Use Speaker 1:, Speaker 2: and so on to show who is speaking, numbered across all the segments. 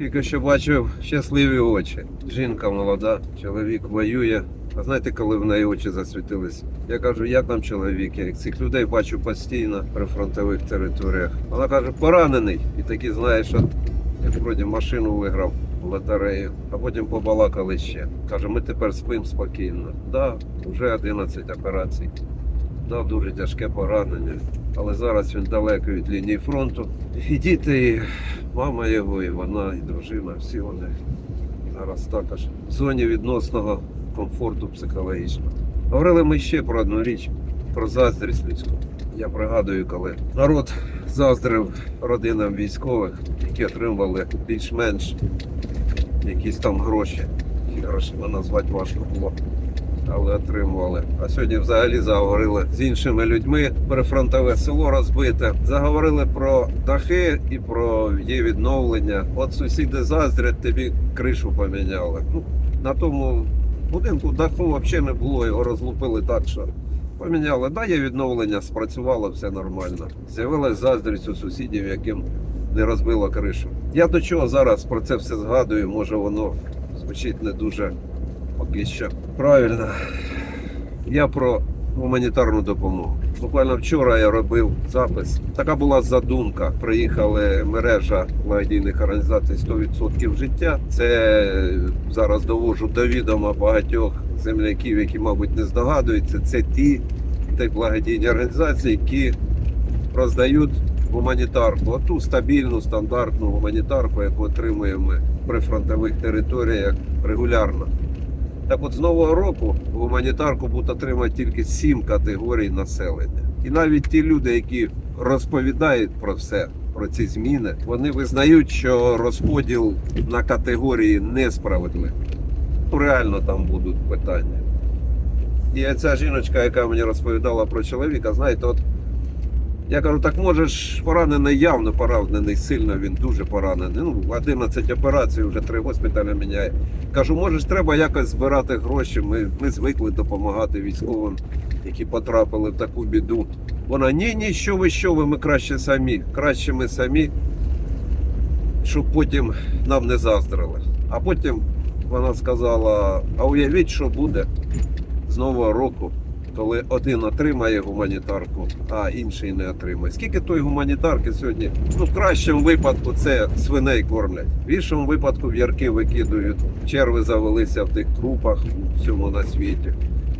Speaker 1: Тільки що бачив щасливі очі. Жінка молода, чоловік воює. А знаєте, коли в неї очі засвітились? Я кажу, як там чоловік? Я цих людей бачу постійно при фронтових територіях. Вона каже, поранений. І такі, знаєш, що як вроді машину виграв в лотерею, а потім побалакали ще. Каже, ми тепер спимо спокійно. Да, вже 11 операцій. Дав дуже тяжке поранення. Але зараз він далеко від лінії фронту. І діти, і мама його, і вона, і дружина, всі вони зараз також в зоні відносного комфорту психологічного. Говорили ми ще про одну річ, про заздрість людську. Я пригадую, коли народ заздрив родинам військових, які отримували більш-менш якісь там гроші. Грошима назвати важко було але отримували. А сьогодні взагалі заговорили з іншими людьми. Прифронтове село розбите. Заговорили про дахи і про її відновлення. От сусіди заздрять, тобі кришу поміняли. Ну, на тому будинку даху взагалі не було, його розлупили так, що. Поміняли, да, є відновлення, спрацювало все нормально. З'явилась заздрість у сусідів, яким не розбило кришу. Я до чого зараз про це все згадую, може воно звучить не дуже поки що. Правильно. Я про гуманітарну допомогу. Буквально вчора я робив запис. Така була задумка. Приїхали мережа благодійних організацій 100% життя. Це зараз довожу до відома багатьох земляків, які, мабуть, не здогадуються. Це ті, ті благодійні організації, які роздають гуманітарку, оту стабільну стандартну гуманітарку, яку отримуємо при фронтових територіях регулярно. Так от з нового року гуманітарку будуть отримати тільки сім категорій населення. І навіть ті люди, які розповідають про все, про ці зміни, вони визнають, що розподіл на категорії несправедливий. Ну, реально там будуть питання. І ця жіночка, яка мені розповідала про чоловіка, знаєте, от я кажу, так можеш поранений явно поранений, сильно він дуже поранений. Ну, 11 операцій, вже три госпіталі міняє. Кажу, може ж треба якось збирати гроші. Ми, ми звикли допомагати військовим, які потрапили в таку біду. Вона ні, ні, що ви, що ви, ми краще самі. Краще ми самі, щоб потім нам не заздрили. А потім вона сказала: а уявіть, що буде з нового року, коли один отримає гуманітарку, а інший не отримає. Скільки тої гуманітарки сьогодні? Ну, в кращому випадку це свиней кормлять. В іншому випадку в ярки викидують, черви завелися в тих трупах у всьому на світі.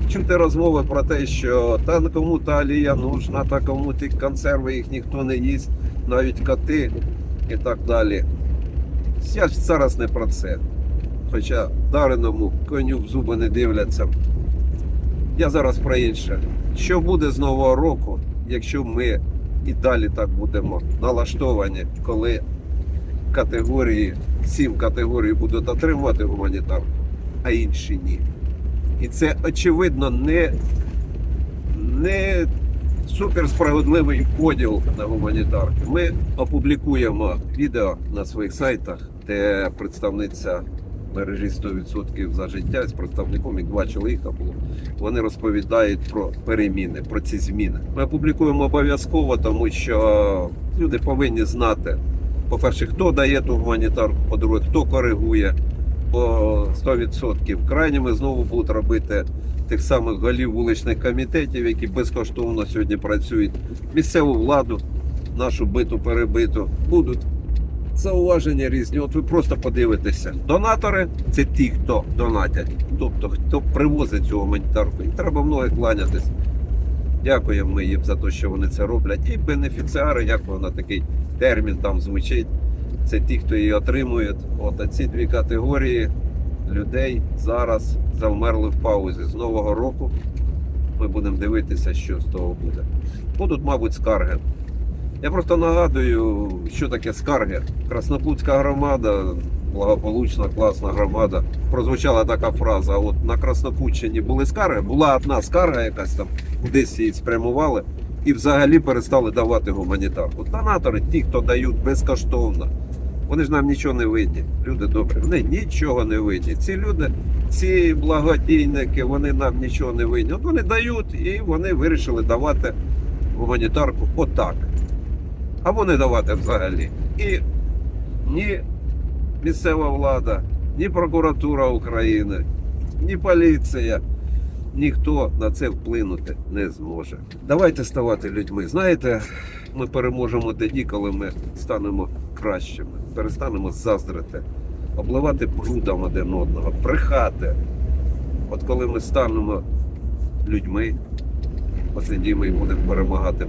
Speaker 1: Чути розмови про те, що та кому та алія нужна, та кому ті консерви їх ніхто не їсть, навіть коти і так далі. Я ж зараз не про це. Хоча дареному коню в зуби не дивляться. Я зараз про інше. Що буде з нового року, якщо ми і далі так будемо налаштовані, коли категорії, сім категорій будуть отримувати гуманітарку, а інші ні. І це очевидно не, не суперсправедливий поділ на гуманітарку. Ми опублікуємо відео на своїх сайтах, де представниця мережі 100% за життя з представником, як два чоловіка було. Вони розповідають про переміни, про ці зміни. Ми опублікуємо обов'язково, тому що люди повинні знати, по-перше, хто дає ту гуманітарку, по-друге, хто коригує по 100%. Крайні ми знову будуть робити тих самих голів вуличних комітетів, які безкоштовно сьогодні працюють. Місцеву владу, нашу биту перебиту, будуть зауваження різні. От ви просто подивитеся. Донатори це ті, хто донатять, тобто хто привозить цю гуманітарку. І треба многих кланятись. Дякуємо ми їм за те, що вони це роблять. І бенефіціари, як воно такий термін там звучить. Це ті, хто її отримують. От ці дві категорії людей зараз завмерли в паузі. З нового року ми будемо дивитися, що з того буде. Будуть, мабуть, скарги. Я просто нагадую, що таке скарги. Краснопутська громада, благополучна, класна громада. Прозвучала така фраза: от на Краснопутщині були скарги, була одна скарга, якась там кудись її спрямували, і взагалі перестали давати гуманітарку. Донатори, ті, хто дають безкоштовно. Вони ж нам нічого не винні. Люди добрі, вони нічого не винні. Ці люди, ці благодійники, вони нам нічого не винні. От вони дають і вони вирішили давати гуманітарку отак або не давати взагалі. І ні місцева влада, ні прокуратура України, ні поліція. Ніхто на це вплинути не зможе. Давайте ставати людьми. Знаєте, ми переможемо тоді, коли ми станемо кращими, перестанемо заздрити, обливати брудом один одного, брехати. От коли ми станемо людьми, тоді ми будемо перемагати.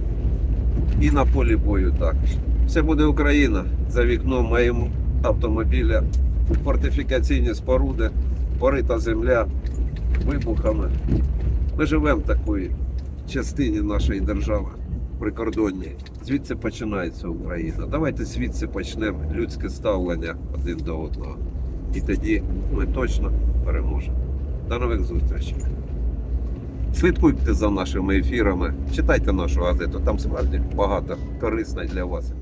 Speaker 1: І на полі бою також. Все буде Україна. За вікном моєму автомобіля, фортифікаційні споруди, порита земля вибухами. Ми живемо в такій частині нашої держави прикордонній. Звідси починається Україна. Давайте звідси почнемо людське ставлення один до одного. І тоді ми точно переможемо. До нових зустрічей. Слідкуйте за нашими ефірами, читайте нашу газету, там справді багато корисної для вас